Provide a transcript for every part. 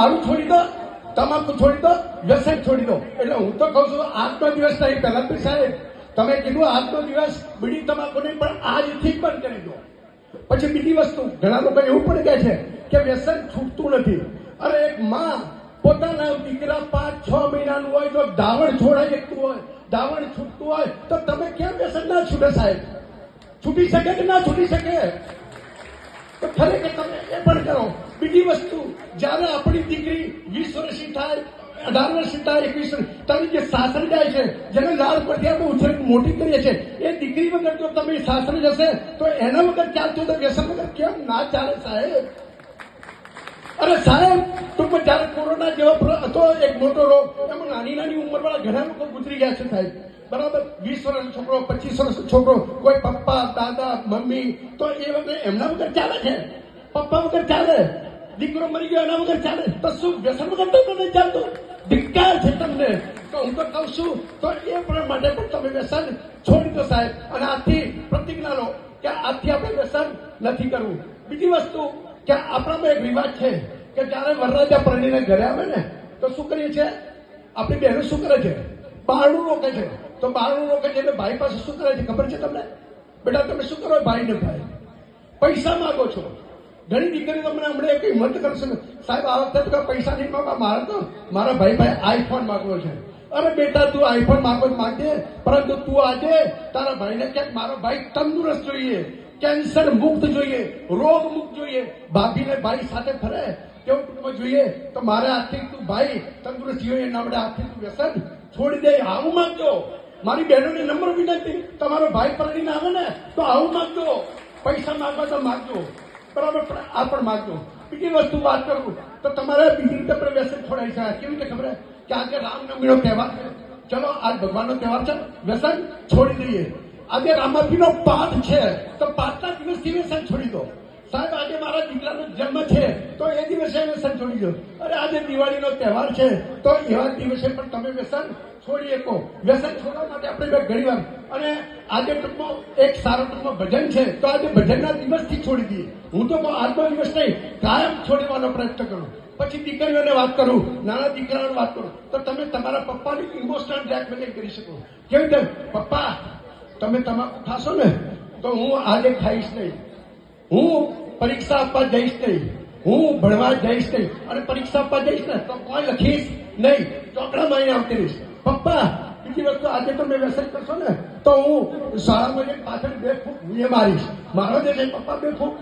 દારૂ છોડી દો, તમાકુ છોડી દો, વ્યસન છોડી દો. એટલે હું તો કહું છું, આજનો દિવસ નહીં તો સાહેબ. તમે કીધું આજનો દિવસ બીડી તમાકુ નહીં, પણ આજથી બંધ કરી દો. પછી બીજી વસ્તુ, ઘણા લોકો એવું પણ કહે છે કે વ્યસન છૂટતું નથી. અરે એક માં પોતાના દીકરા પાંચ, છ મહિનાનું હોય, તો દાવણ છોડાઈ શકતું હોય. દાવણ છૂટતું હોય, તો તમે કેમ વ્યસન ના છૂટે સાહેબ? છૂટી શકે કે ના છૂટી શકે? તો ખરેખર તમે એ પણ કરો. બીજી વસ્તુ, જ્યારે આપણી દીકરી વીસ વર્ષની થાય, અઢાર વર્ષની થાય, એકવીસ વર્ષ, તમે જે સાસરે જાય છે, જેને લાળ પરથી આપણે ઉછેર મોટી કરીએ છીએ, એ દીકરી વગર જો તમે સાસરે જશે, તો એના વગર ચાલતું તો વ્યસન વગર કેમ ના ચાલે સાહેબ? અરે સાહેબ ટૂંકમાં જ્યારે કોરોના જેવો હતો, એક મોટો રોગ, એમાં નાની નાની ઉંમરવાળા ઘણા લોકો ગુજરી ગયા છે સાહેબ. બરાબર? વીસ વર્ષનો છોકરો, પચીસ વર્ષનો છોકરો, કોઈ પપ્પા, દાદા, મમ્મી, તો એ વખતે એમના વગર ચાલે છે? પપ્પા વગર ચાલે? દીકરો મરી ગયો, એના વગર ચાલે? તો શું વ્યસન વગર તો નથી ચાલતું? ધિક્કાર છે તમને? તો હું તો કહું છું, તો એ પણ માટે પણ તમે વ્યસન છોડી દો સાહેબ. અને આથી પ્રતિજ્ઞા લો કે આજથી આપણે વ્યસન નથી કરવું. બીજી વસ્તુ, કે આપણામાં એક રિવાજ છે કે જ્યારે વરરાજા પરણીને ઘરે આવે ને, તો શું કરીએ છીએ? આપણી બહેનો શું કરે છે? બારણું રોકે છે. તો બારણું છે એટલે ભાઈ પાસે શું કરે છે? ખબર છે તમને? બેટા, તમે શું કરો ભાઈને ભાઈ. પૈસા માંગો છો. ઘણી દીકરી તમને હમણાં એક મત કરશે સાહેબ, આ વખતે તો પૈસા નહીં માગવા. મારે તો, મારા ભાઈ ભાઈ આઈફોન માંગવો છે. અરે બેટા, તું આઈફોન માંગો માગે પરંતુ તું આજે તારા ભાઈને ક્યાંક મારો ભાઈ તંદુરસ્ત જોઈએ, કેન્સર મુક્ત જોઈએ, રોગ મુક્ત જોઈએ. ભાભીને ભાઈ સાથે ફરે કેવું કુટુંબ જોઈએ. તો મારે આજથી તું ભાઈ તંદુરસ્ત જોઈએ, એના માટે આજથી તું વ્યસન છોડી દે. આવું માંગજો. મારી બહેનોને નંબર વિનંતી. તમારો ભાઈ પરણીને આવે ને, તો આવું માગજો. પૈસા માગવા તો માગજો. બરાબર આ પણ માગજો. બીજી વસ્તુ વાત કરું, તો તમારે બીજી રીતે પણ વ્યસન છોડાય છે કેવી રીતે ખબર? કે આજે રામનવમીનો તહેવાર છે. ચલો, આજ ભગવાનનો તહેવાર છે. વ્યસન છોડી દઈએ. આજે રામાજીનો પાઠ છે. તો પાઠના દિવસથી વ્યસન છોડી દો. સાહેબ, આજે મારા દીકરાનો જન્મ છે. એ દિવસે વ્યસન છોડી દો. અરે આજે દિવાળીનો તહેવાર છે, તો એવા દિવસે પણ તમે વ્યસન છોડી શકો વ્યસન છોડવા માટે આપણે બે ઘણી વાર અને આજે ટૂંકમાં એક સારો ટૂંકમાં ભજન છે, તો આજે ભજનના દિવસથી છોડી દઈએ. હું તો આજનો દિવસ નહીં, કાયમ છોડવાનો પ્રયત્ન કરું. પછી દીકરીઓને વાત કરું, નાના દીકરાઓને વાત કરું. તો તમે તમારા પપ્પાની ઇમોશનલ બ્લેકમેલિંગ કરી શકો. કેવી રીતે? પપ્પા, તમે તમાકુ ખાશો ને? તો હું આજે ખાઈશ નહીં. હું પરીક્ષા આપવા જઈશ નહીં. હું ભણવા જઈશ નહીં અને પરીક્ષા આપવા જઈશ ને તો કોઈ લખીશ નહીં. ચોકડા અહીં આવતી રહીશ. પપ્પા, બીજી વસ્તુ આજે તમે વ્યસન કરશો ને, તો હું શાળામાં જઈને પાછળ બે ફૂટ હું મારીશ. મારો જે નહીં પપ્પા બે ફૂટ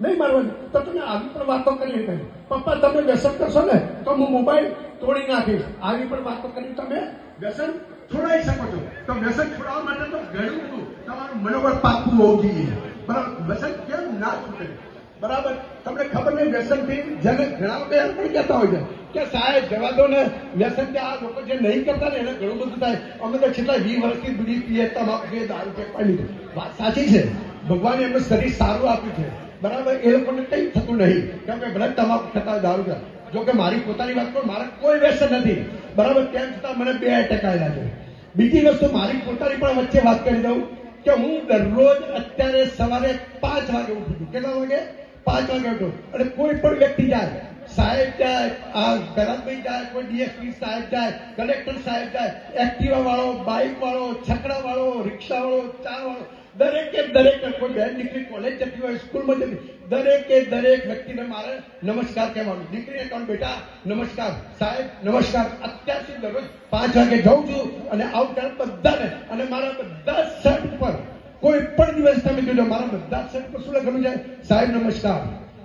નહીં મારવાની. તો તમે આવી પણ વાતો કરી નહીં પપ્પા, તમે વ્યસન કરશો ને, તો હું મોબાઈલ તોડી નાખીશ. આવી પણ વાતો કરી તમે વ્યસન છોડાવી શકો છો. તો વ્યસન છોડાવવા માટે તો ઘણું બધું તમારું મનોબળ પાકું હોવું જોઈએ. બરાબર? વ્યસન કેમ ના છૂટે? બરાબર? તમને ખબર વ્યસનથી જેને ઘણા એમ પણ કહેતા હોય છે કે સાહેબ જવા દો ને વ્યસન આ લોકો જે નહીં કરતા ને એને ઘણું બધું થાય. અમે તો છેલ્લા વીસ વર્ષથી બીડી પીએ, તમાકુ દારૂ છે પાણી વાત સાચી છે. ભગવાને એમનું શરીર સારું આપ્યું છે. બરાબર? એ લોકોને કંઈ થતું નહીં. કેમ કે ભલે તમાકુ થતા દારૂ છે જો કે મારી પોતાની વાત પણ મારે કોઈ વ્યસન નથી. બરાબર? તેમ છતાં મને બે એટેક આવેલા છે. બીજી વસ્તુ, મારી પોતાની પણ વચ્ચે વાત કરી દઉં કે હું દરરોજ અત્યારે સવારે પાંચ વાગે ઉઠું છું. કેટલા વાગે? પાંચ વાગે ઉઠો અને કોઈ પણ વ્યક્તિ જાય, સાહેબ જાય, આ ભરતભાઈ જાય, કોઈ ડીએસપી સાહેબ જાય, કલેક્ટર સાહેબ જાય, એક્ટિવા વાળો, બાઇક વાળો, છકડા વાળો, રિક્ષા વાળો ચા વાળો, દરેકે દરેક કોઈ બેન દીકરી કોલેજ જતી હોય સ્કૂલમાં જતી દરેકે દરેક વ્યક્તિને મારે નમસ્કાર કહેવાનું. દીકરીને કહું, બેટા, નમસ્કાર. સાહેબ, નમસ્કાર. અત્યારથી દરરોજ પાંચ વાગે જાઉં છું અને આવું ત્યારે બધાને અને મારા બધા શર્ટ ઉપર કોઈ પણ દિવસ તમે જોજો, મારા બધા શર્ટ પર શું લખેલું છે? સાહેબ, નમસ્કાર.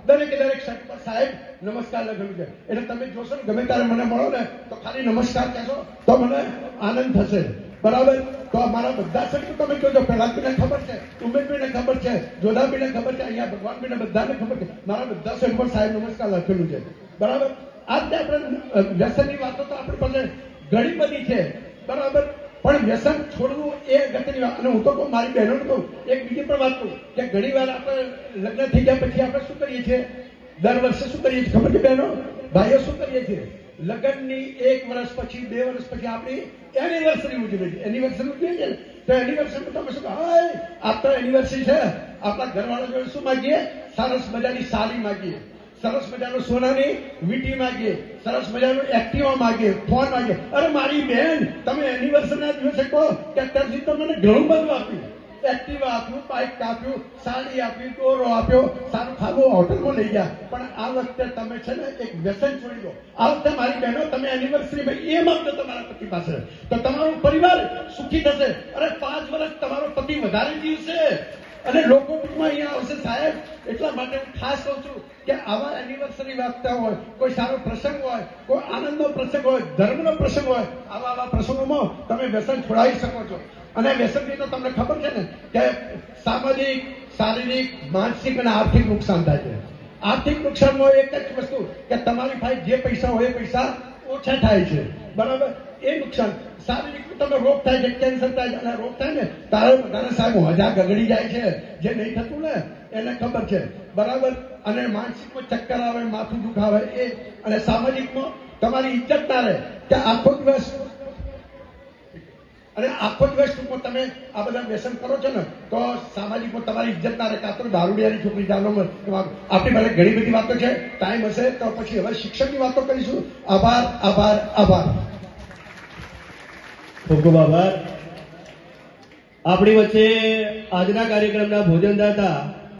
દરેકે દરેક શર્ટ સાહેબ, નમસ્કાર લખેલું છે. એટલે તમે જોશો ને, ગમે ત્યારે મને મળો ને, તો ખાલી નમસ્કાર કહેશો, તો મને આનંદ થશે. બરાબર? તો મારા બધા શર્ટ તમે જોજો. પહેલાંબીને ખબર છે ઉમેશભાઈને ખબર છે, જોધાબીને ખબર છે, અહીંયા ભગવાનબીને બધાને ખબર છે. મારા બધા શર્ટ પર સાહેબ, નમસ્કાર લખેલું છે. બરાબર? આજે આપણે વ્યસનની વાતો તો આપણી પાસે ઘણી બધી છે. બરાબર? પણ વ્યસન છોડવું એ અગત્યની વાત. અને હું તો મારી બહેનોને કહું, એક બીજી પણ વાત કહું, કે ઘણી વાર આપણે લગ્ન થઈ ગયા પછી આપણે શું કરીએ છીએ? દર વર્ષે શું કરીએ છીએ? ખબર છે બહેનો? ભાઈઓ શું કરીએ છીએ? લગ્નની એક વર્ષ પછી, બે વર્ષ પછી આપણી એનિવર્સરી ઉજવીએ છે એનિવર્સરી ઉજવીએ છીએ ને? તો એનિવર્સરી તમે શું હાય આ એનિવર્સરી છે. આપણા ઘરવાળા જોડે શું માગીએ? સરસ મજાની સારી માગીએ. સરસ મજાનું સોનાની વીટી માગીએ, સરસ મજાનું એક્ટિવા માગે ફોન માગે અરે મારી બેન, તમે એનિવર્સરીના દિવસે કહો કે અત્યારથી તો મને ઘણું બધું આપ્યું. એક્ટિવા આપ્યું બાઇક આપ્યું, સાડી આપી દોરો આપ્યો, સારું ખાવું હોટલમાં લઈ ગયા. પણ આ વખતે તમે છે ને એક વ્યસન છોડી દો. આ વખતે મારી બહેનો તમે એનિવર્સરી એ માંગો તમારા પતિ પાસે. તો તમારો પરિવાર સુખી થશે. અરે પાંચ વર્ષ તમારો પતિ વધારે જીવશે. અને લોકો અહીંયા આવશે સાહેબ. એટલા માટે હું ખાસ કહું છું કે આવા એનિવર્સરી વાગતા હોય, કોઈ સારો પ્રસંગ હોય, કોઈ આનંદનો પ્રસંગ હોય, ધર્મનો પ્રસંગ હોય, આવા આવા પ્રસંગોમાં તમે વ્યસન છોડાવી શકો છો. અને વ્યસનથી તો તમને ખબર છે ને કે સામાજિક, શારીરિક, માનસિક અને આર્થિક નુકસાન થાય છે. આર્થિક નુકસાનમાં એક જ વસ્તુ કે તમારી પાસે જે પૈસા હોય એ પૈસા ઓછા થાય છે. બરાબર? એ નુકસાન. શારીરિક તમે રોગ થાય છે, કેન્સર થાય છે રોગ થાય ને, તારે બધાને સાહેબ હજા ગગડી જાય છે, જે નહીં થતું ને, એને ખબર છે. બરાબર? અને માનસિકમાં ચક્કર આવે, માથું દુખાવે, એ અને સામાજિકમાં તમારી ઇજ્જત ના રહે. કે આખો દિવસ અને આખો દિવસ ટૂંકમાં તમે આ બધા વ્યસન કરો છો ને, તો સામાજિકમાં તમારી ઇજ્જત ના રહે. કાં દારૂડિયાની છોકરી જાણો આપણી પાસે ઘણી બધી વાતો છે ટાઈમ હશે, તો પછી હવે શિક્ષણની વાતો કરીશું. આભાર આભાર આભાર. ખૂબ ખૂબ આભાર. આપણી વચ્ચે આજના કાર્યક્રમના ભોજનદાતા